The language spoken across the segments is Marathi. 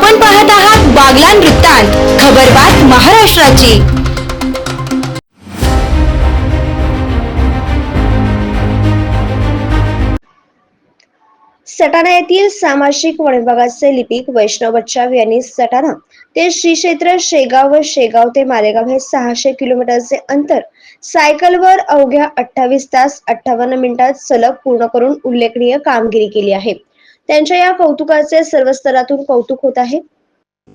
आपण पाहत आहात बागलान वृत्तांत खबरबात महाराष्ट्राची. सटाणा येथील सामाजिक वन विभागाचे लिपिक वैष्णव बच्चाव यांनी सटाणा ते श्री क्षेत्र शेगाव व शेगाव ते मालेगाव हे सहाशे किलोमीटरचे अंतर सायकलवर अवघ्या अठ्ठावीस तास अठ्ठावन्न मिनिटात सलग पूर्ण करून उल्लेखनीय कामगिरी केली आहे. त्यांच्या या कौतुकाचे सर्व स्तरातून कौतुक होत आहे.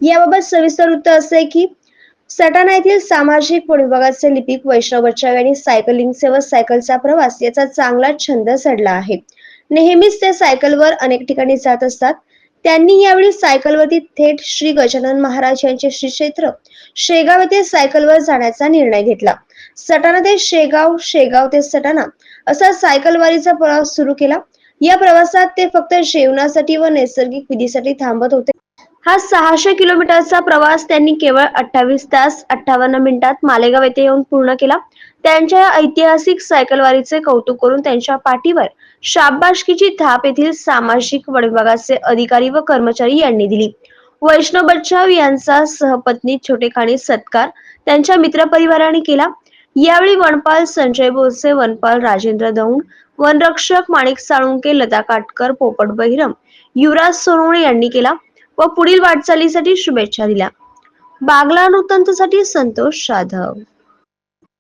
याबाबत सविस्तर वृत्त असे की सटाणा येथील सामाजिक विभागाचे लिपिक वैष्णव बच्चाव यांनी सायकलिंगचे व सायकलचा प्रवास याचा चांगला छंद सडला आहे. नेहमीच ते सायकलवर अनेक ठिकाणी जात असतात. त्यांनी यावेळी सायकलवरती थेट श्री गजानन महाराज यांचे श्री क्षेत्र शेगाव येथे सायकलवर जाण्याचा निर्णय घेतला. सटाणा ते शेगाव शेगाव ते सटाणा असा सायकलवारीचा प्रवास सुरू केला. या प्रवासात ते फक्त जेवणासाठी व नैसर्गिक विधीसाठी थांबत होते. हा सहाशे किलोमीटरचा प्रवास त्यांनी केवळ अठ्ठावीस तास अठ्ठावन्न मिनिटात मालेगाव येथे येऊन पूर्ण केला. त्यांच्या ऐतिहासिक सायकलवारीचे कौतुक करून त्यांच्या पाठीवर शाबाशकीची थाप येथील सामाजिक वन विभागाचे अधिकारी व कर्मचारी यांनी दिली. वैष्णव बच्चाव यांचा सहपत्नी छोटेखानी सत्कार त्यांच्या मित्रपरिवाराने केला. यावेळी वनपाल संजय बोरसे वनपाल राजेंद्र दौंड वनरक्षक माणिक साळुंके लता काटकर पोपट बहिरम युवराज सोनवणे यांनी केला व पुढील वाटचालीसाठी शुभेच्छा दिल्या. बागला वृत्तांतसाठी संतोष जाधव